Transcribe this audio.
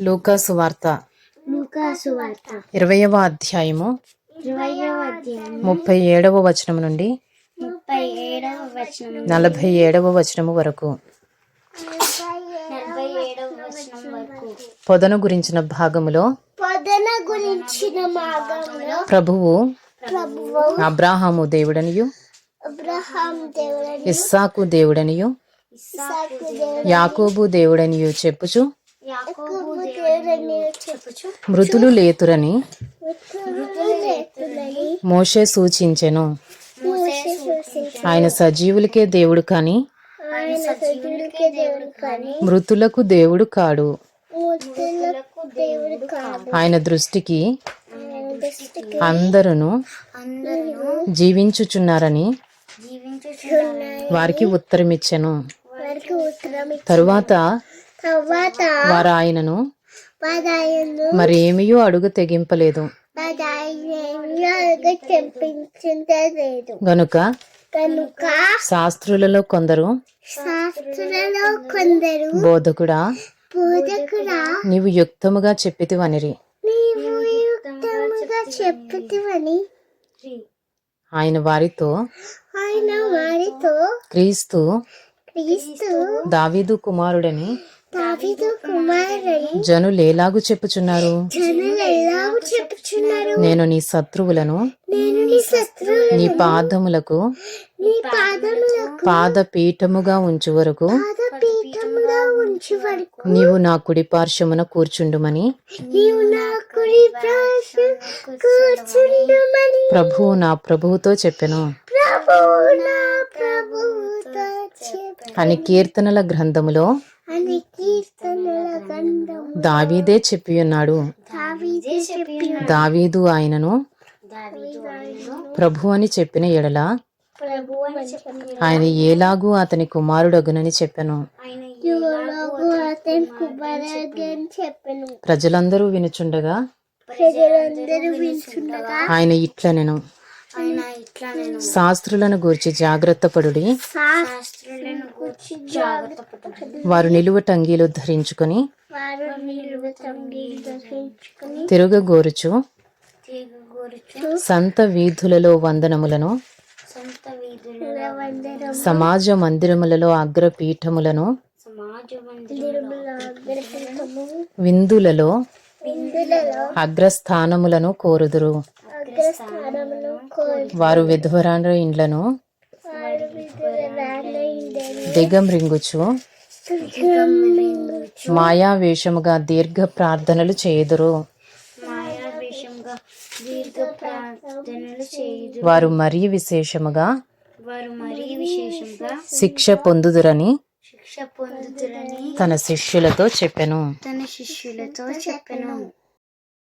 లూకాసు వార్త. లూకాసు వార్త. ఇరవయవ అధ్యాయము ఇరవయవ అధ్యాయం ముప్పై ఏడవ వచనం నుండి ముప్పై ఏడవ వచనం నలభై ఏడవ వచనము వరకు. పొదను గురించిన భాగములో పొదన గురించిన మార్గంలో ప్రభువు అబ్రాహాము దేవుడనియు ఇస్సాకు దేవుడనియు యాకోబు దేవుడనియు చెప్పుచు మృతులు లేతురని మోషే సూచించెను. ఆయన సజీవులకే దేవుడు కాని మృతులకు దేవుడు కాడు. ఆయన దృష్టికి అందరూ జీవించుచున్నారని జీవించుచున్నారు వారికి ఉత్తరమిచ్చెను. తర్వాత వారు ఆయనను మరేమియో అడుగు తెగింపలేదు. గనుక కనుక శాస్త్రులలో కొందరు శాస్త్రులలో కొందరు బోధకుడా బోధకుడా నీవు యుక్తముగా చెప్పితివనిరి. నీవు యుక్తముగా చెప్పుతివని ఆయన వారితో ఆయన వారితో క్రీస్తు క్రీస్తు దావీదు కుమారుడని జనులు ఎలాగూ చెప్పుచున్నారు? నేను నీ శత్రువులను నీ పాదములకు పాదపీఠముగా ఉంచు వరకు నీవు నా కుడి పార్శ్వమున కూర్చుండుమని ప్రభువు నా ప్రభువుతో చెప్పెను. అని కీర్తనల గ్రంథములో దావీదే దావీదే చెప్పిన దావీదు ఆయనను ప్రభు అని చెప్పిన ఎడల ఆయన ఏలాగూ అతని కుమారుడగునని చెప్పెను. ప్రజలందరూ వినుచుండగా ఆయన ఇట్లనెను ఆయన ఇట్లా నేను శాస్త్రులను గూర్చి జాగ్రత్త పడుడి. వారు నిలువ టంగీలు ధరించుకొని తిరగగోరుచు. సంత వీధులలో వందనములను. సమాజ మందిరములలో అగ్రపీఠములను. విందులలో అగ్రస్థానములను కోరుదురు. వారు విధ్వరాండ్ర ఇండ్లను దిగం రింగుచు మాయా వేషముగా మాయావేషముగా దీర్ఘ ప్రార్థనలు చేయుదురు. వారు మరీ విశేషముగా శిక్ష పొందుదురని పొందుతురని తన శిష్యులతో చెప్పెను. తన శిష్యులతో చెప్పెను.